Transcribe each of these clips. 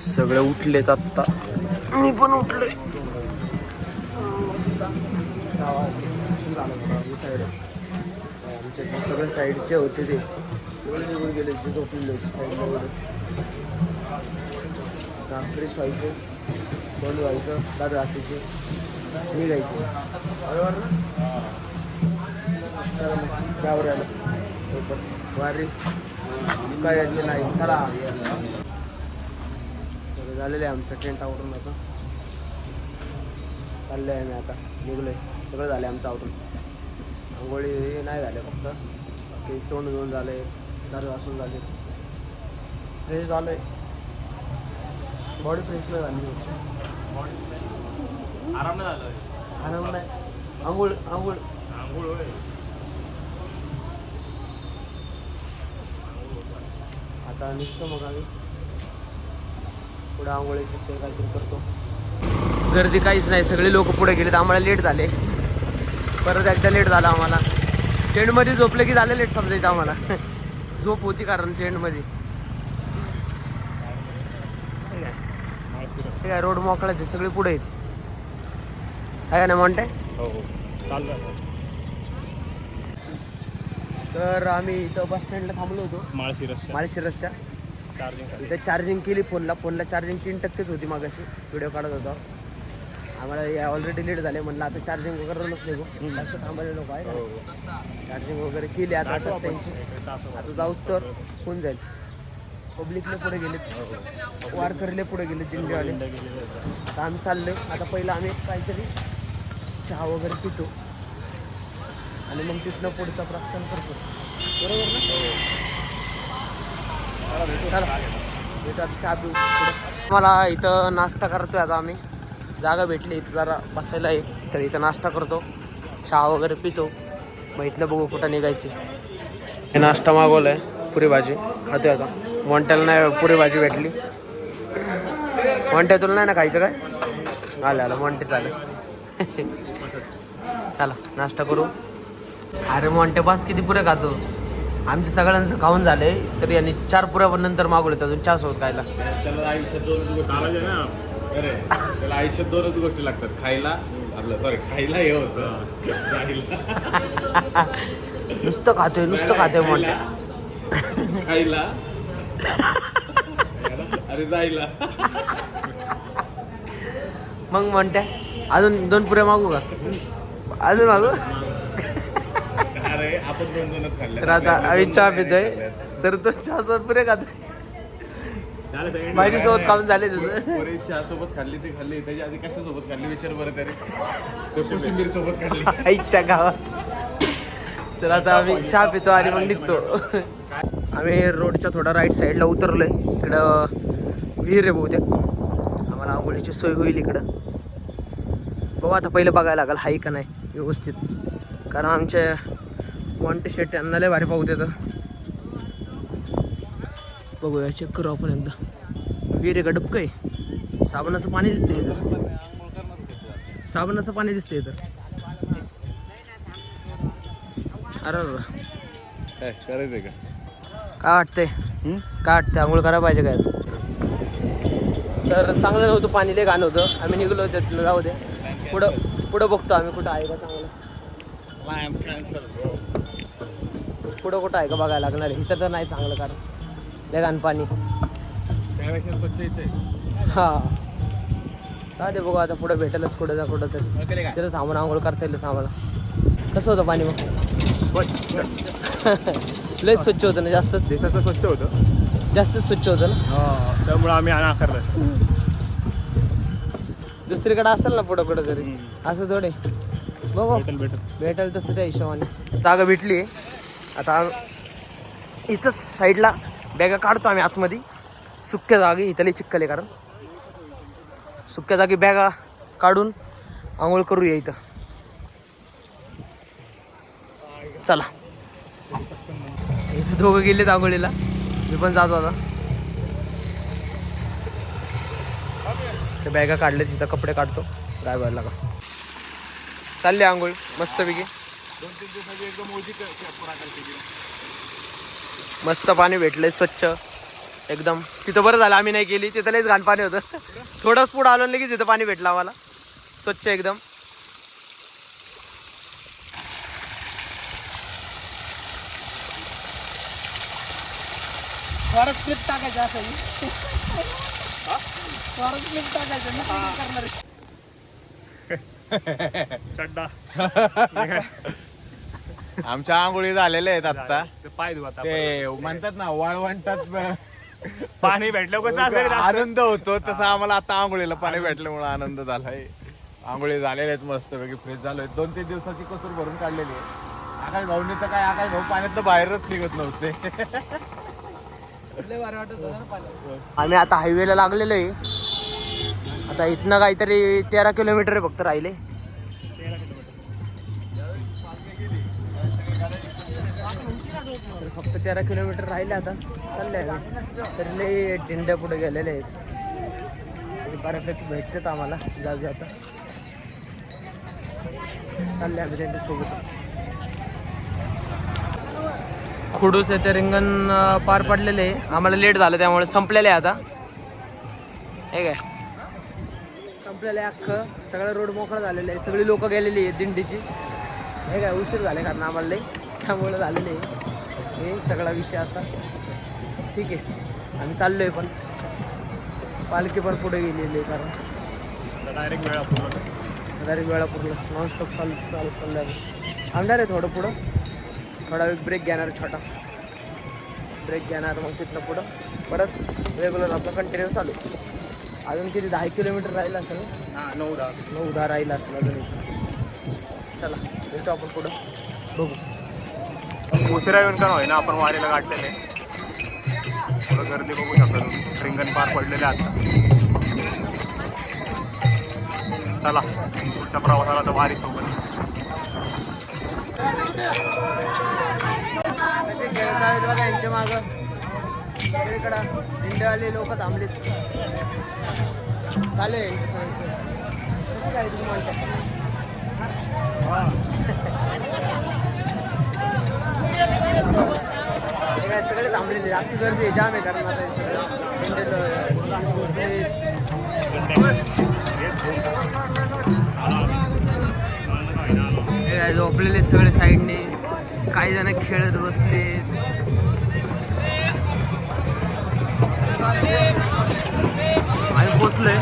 सगळे उठलेत आत्ता. मी पण उठलोय आमच्या सगळे साईडचे होते ते. सगळे निघून गेले जे झोपलेले होते साईडला वगैरे फ्रेश व्हायचं बंद व्हायचं दाद असायचे निघायचं बरोबर ना मग, त्यावर आलं. वारे. काय यायचे नाही. चला. झालेलं आहे आमचं टेंट आवरून आता. चाललं आहे मी आता निघलोय. सगळं झालं आमचं आवरून. आंघोळी नाही झाले फक्त. ते तोंड घेऊन झाले दारू वासून झाले. फ्रेश झालं आहे बॉडी फ्रेश नाही झाली. आराम नाही झाला. आराम नाही. आंघोळ आंघोळ. आंघोळ आता निघतो मग आम्ही. पुढे आंघोळीची सोय काहीतरी करतो. गर्दी काहीच नाही सगळे लोक पुढे गेलेत आम्हाला लेट झाले. परत एकदा लेट झाला आम्हाला. टेंटमध्ये झोपलं की झालं लेट समजायचं आम्हाला. झोप होती कारण टेंटमध्ये ठीक आहे ठीक आहे रोड मोकळाच आहे सगळे पुढे आहेत. आहे का नाही म्हणते हो हो. चाललं तर आम्ही इथं बस स्टँडला थांबलो होतो. माळशी रस्ता माळशिरसच्या चार्जिंग इथे चार्जिंग केली फोनला. फोनला चार्जिंग तीन टक्केच होती मागाशी. व्हिडिओ काढत होता. आम्हाला ऑलरेडी लेट झाले म्हणलं आता चार्जिंग वगैरे नसले गो असं थांबायला नको आहे हो चार्जिंग वगैरे केली आता सत्याऐंशी. आता जाऊस तर होऊन जाईल. पब्लिकले पुढे गेले. वारकरीले पुढे गेले दिंडीवाले आता आम्ही चाललोय. आता पहिलं आम्ही काहीतरी चहा वगैरे पितो. आणि मग तिथनं पुढचा प्रस्थान करतो. बरोबर ना? चला. चहा पिऊ मला इथं नाश्ता करतोय आता आम्ही. जागा भेटली इथं जरा बसायला आहे. तर इथं नाश्ता करतो. चहा वगैरे पितो. मग इथलं बघू कुठं निघायचे. हे नाश्ता मागवलाय पुरी भाजी. खाते आता. मोंट्याला नाही पुरी भाजी भेटली. मोंट्या तुला नाही ना खायचं काय? आलं आलं. मोंटे चालेल. चला नाश्ता करू. अरे मोंटे किती पुरे खातो. आमच्या सगळ्यांचं खाऊन झालंय तर यांनी चार पुऱ्या पण नंतर मागवले अजून चहा सोबत खायला. त्याला आयुष्यात दोनच गोष्टी अरे त्याला आयुष्यात दोनच गोष्टी लागतात खायला आपलं सॉरी खायला हे होतं. नुसतं खातोय नुसतं खातोय मोंटे खायला. अरे जायला. मग म्हणते अजून दोन पुऱ्या मागू का? अजून मागू? आपण दोन दोनच खाल्ले तर आता आम्ही चहा पितोय तर तो चहा सोबत पुरे सेकंड माझी सोबत खाऊन झाले तुझं. पोरी चहा सोबत खाल्ली ते खाल्ली. त्याच्या आधी कशा सोबत खाल्ली? विचार बरं तरी. तो कोशिंबीर सोबत खाल्ली. आईच्या गावात. तर आता आम्ही चहा पितो आणि मग निघतो. आम्ही रोडच्या थोडा राईट साईडला उतरलोय. इकडं विहीर आहे बहुतेक. आम्हाला आंघोळीची सोय होईल इकडं. बघू आता पहिलं बघायला लागेल हाय का नाही व्यवस्थित. कारण आमच्या वॉन्टे शेट यांना लय भारी पाहू देतं बघूया चेक करू आपण एकदा. विहीर का डबकं आहे. साबणाचं पाणी दिसतंय इथं. साबणाचं पाणी दिसतंय इथं. अरे अरे. करायचंय का? काय वाटतंय? काय वाटतंय? आंघोळ करायला पाहिजे काय? तर चांगलं नव्हतं पाणी लय घाण होतं. आम्ही निघलो तिथलं जाऊ दे. पुढं पुढं बघतो आम्ही कुठं आहे का चांगलं. पुढं कुठं आहे का बघायला लागणार आहे. इथं तर नाही चांगलं कारण. लय घाण पाणी त्यापेक्षा स्वच्छ इथे. हा. काय ते बघू आता पुढं भेटेलच कुठं जा कुठं तरी. तिथं थांबून आंघोळ करता येईल आम्हाला कसं होतं पाणी मग? लय स्वच्छ होतं ना जास्तच. स्वच्छ होतं. जास्तच स्वच्छ होतं ना? त्यामुळे आम्ही दुसरीकडे असेल ना पुढं कुठं तरी. असं थोडे. बघू. भेटेल भेटेल. भेटेल तसं त्या हिशोबाने. जागा भेटली. आता इथंच साईडला बॅगा काढतो आम्ही आतमध्ये. सुक्या जागी इथली चिक्कले कारण. सुक्या जागी बॅगा काढून आंघोळ करूया इथं. चला. इथं दोघं गेलेत आंघोळीला. मी पण जातो आता. ते बॅगा काढले तिथं कपडे काढतो. काय का. चालले आंघोळ मस्तपैकी. दोन तीन दिवसाची एकदम ओळखी पुरा करते मस्त पाणी भेटलंय स्वच्छ. एकदम. तिथं बरं झालं आम्ही नाही केली. तिथं लयच घाण पाणी होतं. थोडंच पुढं आलो की तिथं पाणी भेटलं आम्हाला. स्वच्छ एकदम. टाकायचं असं टाकायचं करणार? चड्डा. आमच्या आंघोळी झालेल्या आहेत आता. ते पाय धुवा आता. ते म्हणतात ना वाळवंटात पाणी भेटलं कसं? आनंद होतो तसं आम्हाला आता आंघोळीला पाणी भेटल्यामुळे आनंद झालाय. आंघोळी झालेल्या आहेत मस्त पैकी फ्रेश झालोय. दोन तीन दिवसाची कसर भरून काढलेली आहे. आकाश भाऊनी तर काय आकाश भाऊ पाण्यात बाहेरच निघत नव्हते. आम्ही आता हायवेला लागलेलो आहे. आता इथनं काहीतरी तेरा किलोमीटर आहे फक्त राहिले. तर तेरा किलोमीटर राहिले आता. चालले आहे तर लई टिंड्या पुढे गेलेले आहेत. परफेक्ट भेटतात आम्हाला. जाऊ आता. चालले आम्ही त्यांच्यासोबत खुडूस येथे रिंगण पार पडलेले. आहे आम्हाला लेट झालं त्यामुळे संपलेले आहे आता. हे काय? संपलेलं आहे अख्खं. सगळं रोड मोकळं झालेलं आहे. सगळी लोक गेलेली आहेत दिंडीची. हे काय उशीर झाले कारण आम्हाला लई. त्यामुळे झालेले आहे. हे सगळा विषय असा. ठीक आहे. आम्ही चाललो आहे पण. पालखी पण पुढे गेलेली आहे कारण. डायरेक्ट वेळा पूर्ण डायरेक्ट वेळापूरला नॉनस्टॉप चालू चालू चाललं आहे. थांबणार आहे थोडं पुढं. थोडा वेळ ब्रेक घेणार छोटा. ब्रेक घेणार मग तिथनं पुढं. परत रेग्युलर आपलं कंटिन्यू चालू. अजून किती? दहा किलोमीटर राहिलं असेल? हा नऊ दहा. नऊ दहा राहिलं असेल अजून. चला भेटू आपण पुढं. बघू. उशिरा येऊन का होईना आपण वारीला गाठलेले. थोडं गर्दी बघू शकता रिंगण पार पडलेले आता. चला पुढच्या प्रवासाला तर वारी सोबत. कसे खेळत मागं सगळीकडं दिंडेवाले लोक थांबलेत चालेल. कसं काय तुम्ही म्हणता हे काय सगळे थांबलेले आमची गर्दी आहे, जाम आहे कारण आता सगळं. म्हणजे हे काय झोपलेले सगळे साईडने. काही जण खेळत बसले. आम्ही पोचलोय.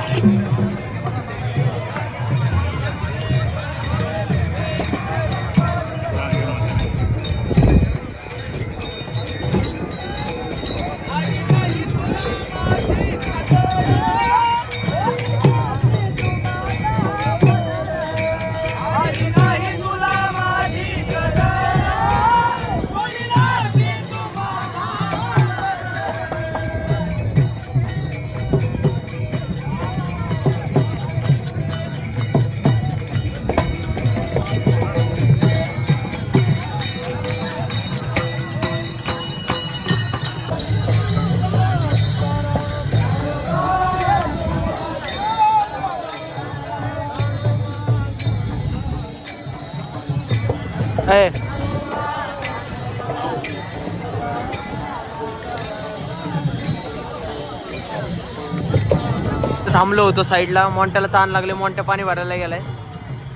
थांबलो होतो साईडला. मोंट्याला ताण लागले. मोंट्या पाणी भरायला गेलाय.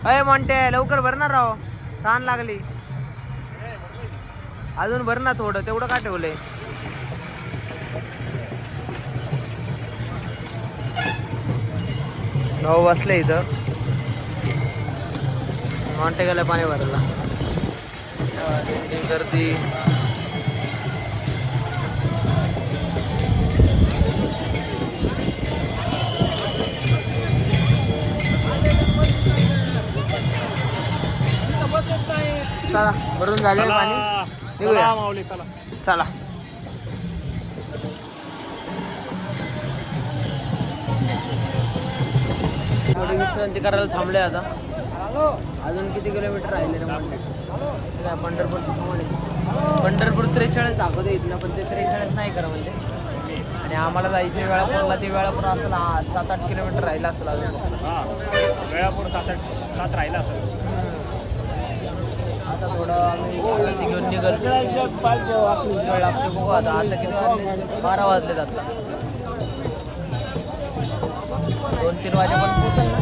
अय मोंट्या लवकर भरणार राव. ताण लागली. अजून भर ना थोडं. तेवढं का ठेवलंय? भाऊ बसले इथं. मोंटे गेलं पाणी भरायला. गर्दी चला भरून झाले पाणी. निघूया. माऊली चला. चला. विश्रांती करायला थांबले आता. अजून किती किलोमीटर राहिले रे काय पंढरपूरचं प्रमाणे पंढरपूर त्रेचाळीस दाखवते इथलं पण ते त्रेचाळीस नाही करा म्हणजे. आणि आम्हाला जायचं वेळापूरला ते वेळापूर असेल सात आठ किलोमीटर राहिलं असेल अजून. वेळापूर सात आठ सात राहिला असेल. थोडं आम्ही विश्रांती घेऊन निघल वेळ लागतो बघू आता आता किती वाजले बारा वाजले आता दोन तीन वाजेपर्यंत पोचल ना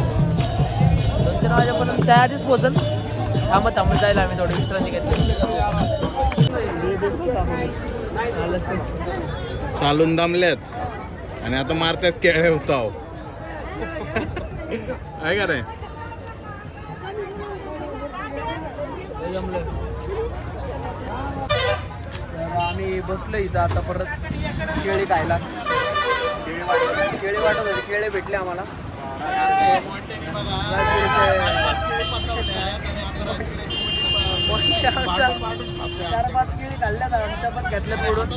दोन तीन वाजेपर्यंत त्या आधीच पोचल थांबत थांबत जायला आम्ही थोडी विश्रांती घेतली चालून दमलेत. आणि आता मारतात केळे होताव आहे का नाही लय जमलं तर आम्ही बसलो इथं आता परत केळी खायला. केळी वाटत केळी वाटत होते केळे भेटले आम्हाला. चार पाच केळी खाल्ल्यात आमच्या पण घेतल्या तोडून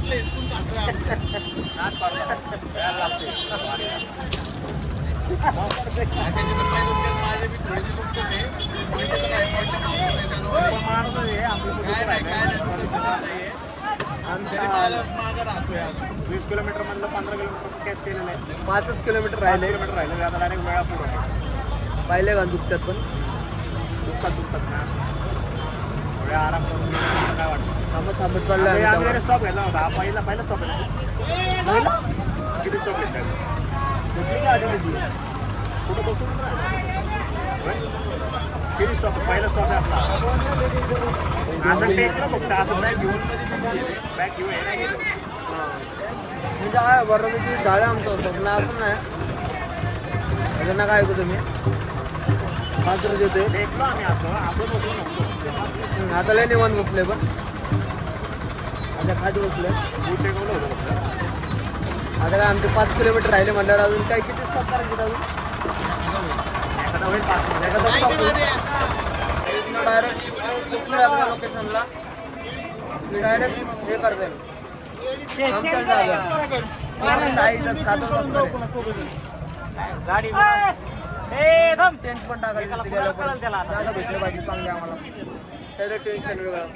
काय नाही काय नाही. वीस किलोमीटर मधलं पंधरा किलोमीटर कॅच केलेलं आहे. पाचच किलोमीटर राहिले. किलोमीटर राहिलं. आता डायरेक्ट वेळा पुढं. पाहिले का दुखतात पण? दुखतात दुखतात. ना थोड्या आराम करून काय वाटतं? थांबत थांबत चाललं. स्टॉप घेतला होता. हा पहिला पहिला स्टॉप पहिला? किती स्टॉप घेतला? भेटली का आधी भेटली? कुठं बसून? किती स्टॉप पहिला स्टॉप आहे आपला. असं टेकलं फक्त असं बॅग घेऊन बॅग घेऊन हे. म्हणजे आमचं स्वप्न असं नाही. त्यांना काय ऐकू तुम्ही? मात्र हं, आता लय निवांत बसले पण. आता खाली बसले. आता काय आमचे पाच किलोमीटर राहिले म्हणल्यावर अजून काय किती स्टॉप करायचे अजून? डायरेक्ट त्या लोकेशनला मी डायरेक्ट हे करते जस खातच असणार गाडी टेंट पण टाकायचं. जागा भेटली पाहिजे चांगली आम्हाला. त्याचं टेन्शन वेगळं.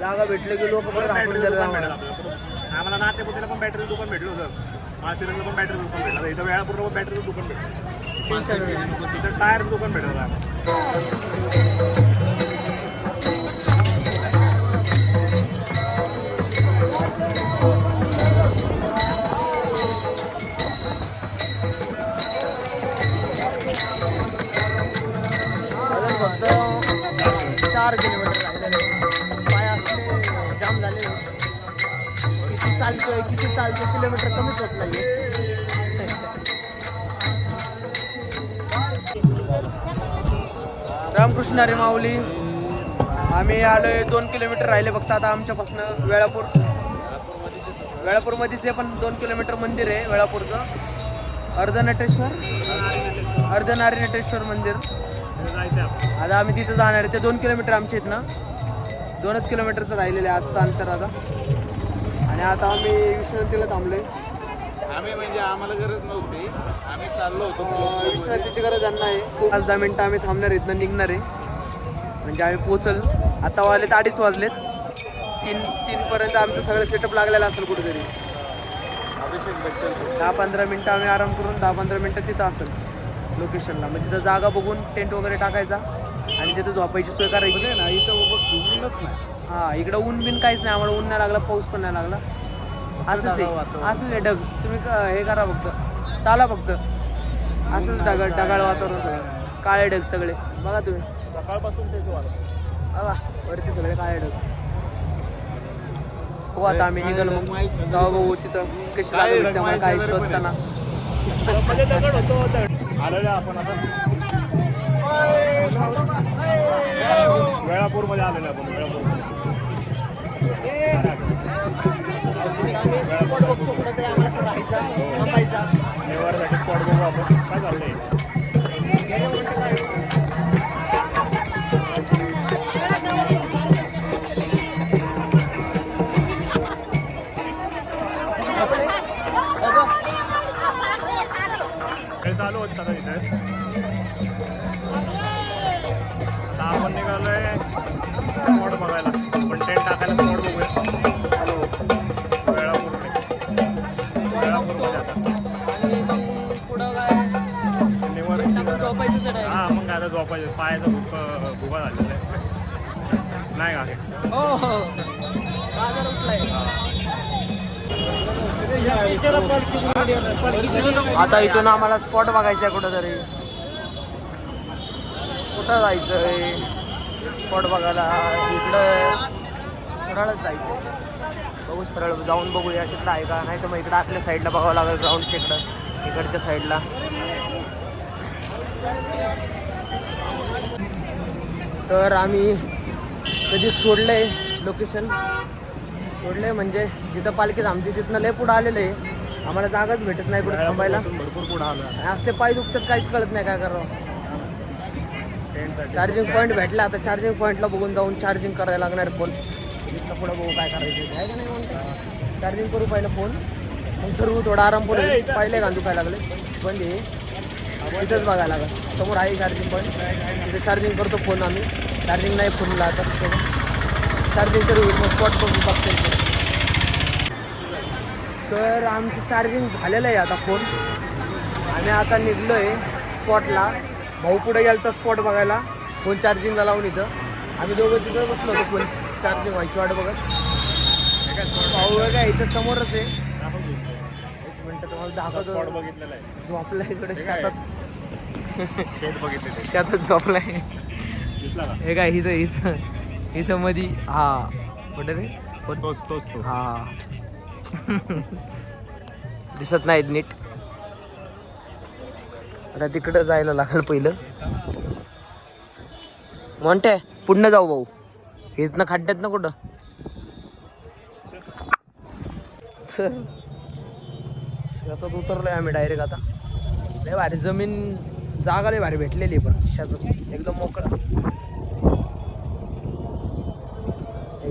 जागा भेटले की लोक आपण भेटेल आम्हाला नातेपुतीला पण बॅटरी दुकान भेटलं होतं. माशिरंगला पण बॅटरी दुकान भेटलं इथं वेळापूर्व पण बॅटरी दुकान भेटलं. टायर दुकान भेटत चार किलोमीटर राहिलेले पाय असले जाम झाले किती चालतोय किती चालतोय किलोमीटर कमीच होत नाही हरी माऊली. आम्ही आलोय दोन किलोमीटर राहिले फक्त आता आमच्यापासून वेळापूर. वेळापूरमध्येच आहे पण दोन किलोमीटर मंदिर आहे वेळापूरचं. अर्धनटेश्वर अर्धनारी नटेश्वर मंदिर. आता आम्ही तिथं जाणार आहे. ते दोन किलोमीटर आमचे आहेत ना. दोनच किलोमीटरचं राहिलेलं आहे आजचं अंतर आता. आणि आता आम्ही विश्रांतीला थांबलोय. आम्ही म्हणजे आम्हाला गरज नव्हती. आम्ही चाललो होतो. विश्रांतीची गरज आहे. पाच दहा मिनटं आम्ही थांबणार आहेत ना निघणार आहे. म्हणजे आम्ही पोचल आता वाजलेत अडीच वाजलेत. तीन तीनपर्यंत आमचं सगळं सेटअप लागलेलं असेल कुठेतरी. दहा पंधरा मिनटं आम्ही आराम करून दहा पंधरा मिनटं तिथं असेल लोकेशनला म्हणजे तिथं जागा बघून टेंट वगैरे टाकायचा आणि तिथं झोपायची सोय करायची. ना इथं उभं नाही. हा इकडं ऊन बिन काहीच नाही. आम्हाला ऊन नाही लागला पाऊस पण नाही लागला. असंच आहे. असंच आहे. ढग. तुम्ही हे करा फक्त. चाला फक्त. असंच ढगाळ ढगाळ वातावरण सगळं. काळे ढग सगळे. बघा तुम्ही. सकाळपासून वाटतं बघा वरती सगळे ढग हो आता आम्ही निघालो मग. जाऊ बघू तिथं कशी भेटते आम्हाला काही शोधताना. दगड आलेलं आपण आता. वेळापूरमध्ये आलेलो आपण वेळापूर spot बघतो कुठंतरी आम्हाला थांबायचा नेवारसाठी स्पॉट बघू आपण. काय चाललंय आता इथे. आता आपण निघालोय स्पॉट बघायला. पण टेंट टाकायला स्पॉट बघूया. हॅलो. वेळापूर वेळापूरमध्ये आता निवार आहे हा मग आता झोपायचं. पायाचा भूक भुगा झालेला आहे. नाही आहे हो हो. बाजार उठलाय. आता इथून आम्हाला स्पॉट बघायचा आहे कुठं तरी कुठं जायचंय स्पॉट बघायला. इकडं सरळच जायचंय बघू सरळ जाऊन बघूया तिकडं आहे का? नाही तर मग इकडं आपल्या साईडला बघावं लागेल ग्राउंडच्या इकडं. इकडच्या साईडला तर आम्ही कधी सोडलंय लोकेशन सोडलंय म्हणजे जिथं पालखी थांबते तिथनं लय पुढं आलेलं आहे. आम्हाला जागाच भेटत नाही कुठे थांबायला. भरपूर पुढे आलं आणि असले पाय दुखतात काहीच कळत नाही काय करावं. चार्जिंग पॉईंट भेटला आता चार्जिंग पॉईंटला बघून जाऊन चार्जिंग करायला लागणार फोन तिथनं पुढं बघू काय करायचं आहे का नाही म्हणते? चार्जिंग करू पहिलं फोन मग ठरवू थोडा आराम करू. पहिले गांधू काय लागले? बंद आहे. तिथंच बघायला लागेल. समोर आहे चार्जिंग पॉईंट तिथे चार्जिंग करतो फोन आम्ही. चार्जिंग नाही फोनला आता. चार्जिंग करू मग स्पॉट बघू बघतो. तर आमचं चार्जिंग झालेलं आहे आता फोन आम्ही आता निघलो आहे स्पॉटला भाऊ पुढे गेला तर स्पॉट बघायला फोन चार्जिंगला लावून इथं. आम्ही दोघं तिथं बसलो होतो फोन चार्जिंग व्हायची वाट बघत. भाऊ आहे काय इथं समोरच आहे. एक मिनटं तुम्हाला दाखवतो. बघितलेला आहे. झोपला इकडे? शेतात. शेतात झोपलाय दिसला का? हे काय इथं इथं. इथं मधी हा. कुठे रे? कोण? तोच तोच तो. हा. दिसत नाहीत नीट. आता तिकडं जायला लागेल पहिलं. म्हणते पुढनं जाऊ भाऊ. इथनं खड्ड्यात ना कुठं? शेतात उतरलोय आम्ही डायरेक्ट आता. लय भारी जमीन जागा लय भारी भेटलेली पण. शेतात एकदम मोकळा.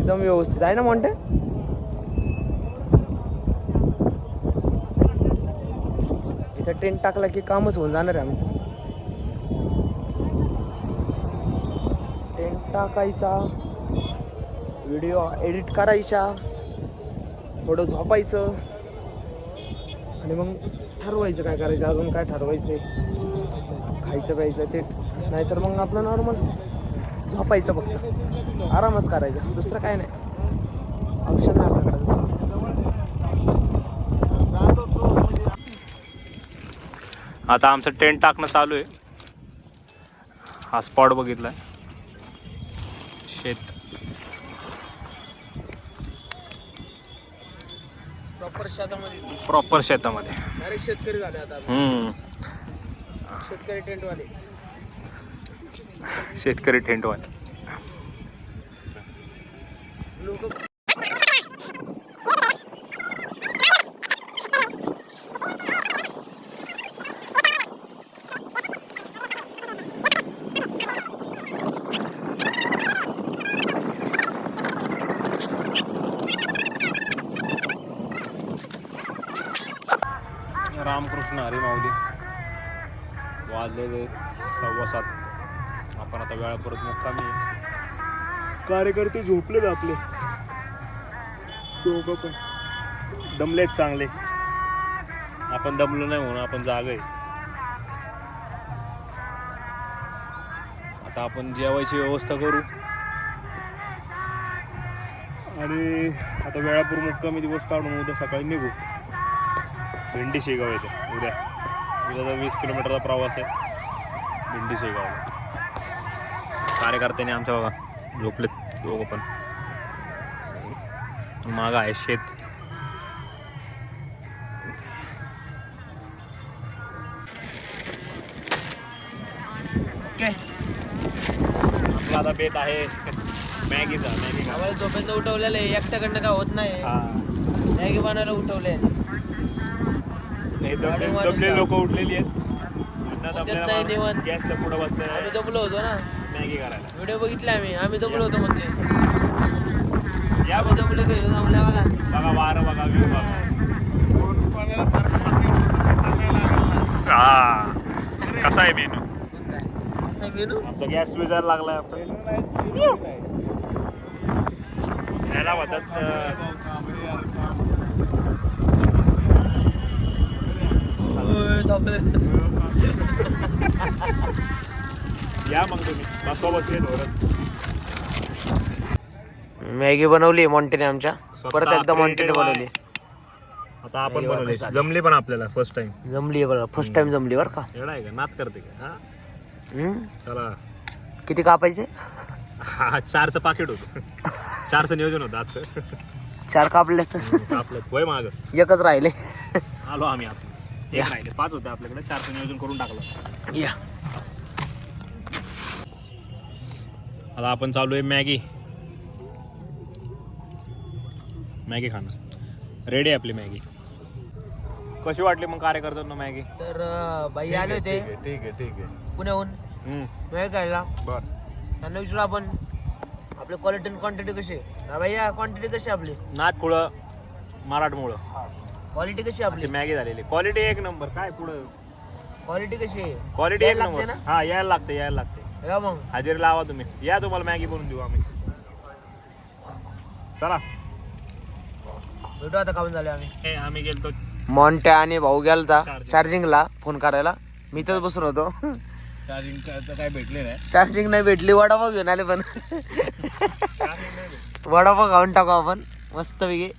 एकदम व्यवस्थित आहे ना म्हणते इथं टेंट टाकला की कामच होऊन जाणार आहे आमचं. टेंट टाकायचा व्हिडिओ एडिट करायचा थोडं झोपायचं आणि मग ठरवायचं काय करायचं अजून काय ठरवायचं खायचं प्यायचं ते नाहीतर मग आपलं नॉर्मल झोपायचं फक्त. आरामच करायचा. दुसरं काय नाही. ऑप्शन नाही आपल्याकडे दुसरं. आता आमचं टेंट टाकणं चालू आहे. हा स्पॉट बघितलाय. शेत. प्रॉपर शेतामध्ये. प्रॉपर शेतामध्ये. डायरेक्ट शेतकरी झाले आता. शेतकरी टेंटवाले. शेतकरी ठेंडवान रामकृष्ण हरी माऊली. वाजलेले सव्वा सात. आपण आता वेळा परत मुक्कामी. कार्यकर्ते झोपलेत आपले. दोघं पण. दमलेत चांगले. आपण दमलो नाही म्हणून आपण जाग आहे आता आपण जेवायची व्यवस्था करू. आणि आता वेळापूर मुक्कामी दिवस काढून उद्या सकाळी निघू. भेंडी शेगाव येते. उद्या. उद्याचा वीस किलोमीटरचा प्रवास आहे. भेंडी शेगाव कार्यकर्त्यांनी आमच्या बघा झोपलेत दोघं पण. मागं आहे शेत. ओके आपला आता बेत आहे. मॅगीचा मॅगी आम्हाला झोपेत उठवलेलं आहे. एकट्याकडनं काय होत नाही. हा. मॅगी बनायला उठवले दबले. लोक उठलेली आहेत. गॅसच्या पुढे बसले आम्ही दबलो होतो ना. मॅगी करायला. व्हिडिओ बघितले आम्ही. आम्ही दबलो होतो म्हणजे या आम्ही दबलो काही जमल्या बघा. बघा वारं बघा व्यू बघा. हा. कसा आहे मेनू? मग काय असं आमचा गॅस विजायला लागलाय आमचा याला म्हणतात अं, या मग तुम्ही. धोरण मॅगी बनवली मॉन्टेने आमच्या. परत एकदा मॉन्टेने बनवली. आता आपण बनवले. जमले पण आपल्याला फर्स्ट टाइम जमली बरं. फर्स्ट टाइम जमली बरं का? एवढा आहे का? नात करते का? हा? चला. किती कापायचे? हा चारचं पाकिट होतं. चारचं नियोजन होतं आजचं. चार कापले आपलं वय माग. एकच राहिले. आलो आम्ही आता. एक राहिले. पाच होते आपल्याकडे. चारचं नियोजन करून टाकलं. या. आता आपण चालू आहे मॅगी. मॅगी खाणं. रेडी आहे आपली मॅगी. कशी वाटली मग कार्यकर्त्यांना मॅगी? तर अं, बाई आले होते. ठीक आहे ठीक आहे पुण्याहून. हम्म. वेळ काढला. बर. त्यांना विचारू आपण आपली क्वालिटी आणि क्वांटिटी कशी आहे? हा भैया क्वांटिटी कशी आहे आपली? नाटकुळं मराठमोळं. क्वालिटी कशी आहे अशी आपली मॅगी झालेली. क्वालिटी एक नंबर. काय पुढं? क्वालिटी कशी आहे? क्वालिटी एक यायला नंबर. लागते हा यायला लागते यायला लागते. या मग. हजेरी लावा तुम्ही. या तुम्हाला मॅगी बनवून देऊ आम्ही. चला. भेटू आता काऊन झाले आम्ही. हे आम्ही गेलतो. मॉन्टे आणि भाऊ गेलता Charging. चार्जिंगला फोन करायला. मी तर बसून होतो. चार्जिंग काय भेटले नाही. चार्जिंग नाही भेटली वडापाव घेऊन आले पण. वडापाव खाऊन टाकू आपण. मस्त पैकी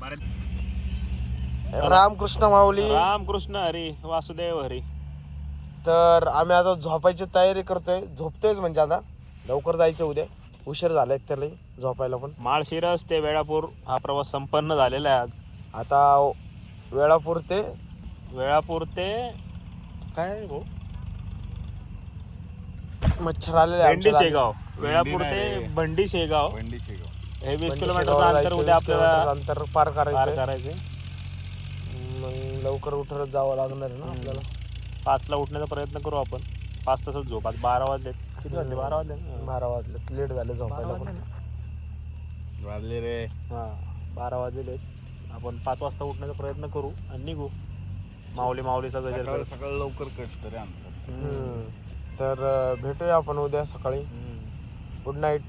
बरं. रामकृष्ण माऊली. रामकृष्ण हरी वासुदेव हरी. तर आम्ही आता झोपायची तयारी करतोय. झोपतोयच म्हणजे आता. लवकर जायचं उद्या. उशीर झालाय त्याला झोपायला पण. माळशिरस ते वेळापूर हा प्रवास संपन्न झालेला आहे आज. आता वेळापूर ते वेळापूर ते काय हो? मच्छर आलेले आहे भेंडी आमच्या शेगाव वेळापूर ते. भंडी शेगाव. वंडी शेगाव. हे वीस किलोमीटरचं शेगावला अंतर जायचं, उद्या 20 किलोमीटरचं आपल्याला अंतर पार पार करायचं करायचे. मग लवकर उठत जावं लागणार आहे ना आपल्याला. पाचला उठण्याचा प्रयत्न करू आपण. पाच तासच झोप. आज बारा वाजले किती वाजले? बारा वाजले ना? बारा वाजले लेट झाले बारा झोपायला वाजले पण. ना? वाजले रे. हा. बारा वाजले आपण पाच वाजता उठण्याचा प्रयत्न करू आणि निघू. माऊली माऊलीचा गजर सकाळ. सकाळ लवकर कटतं रे आमचं. हम्म. तर अं, भेटूया आपण उद्या सकाळी. गुड नाईट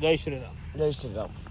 जय श्रीराम. जय श्रीराम.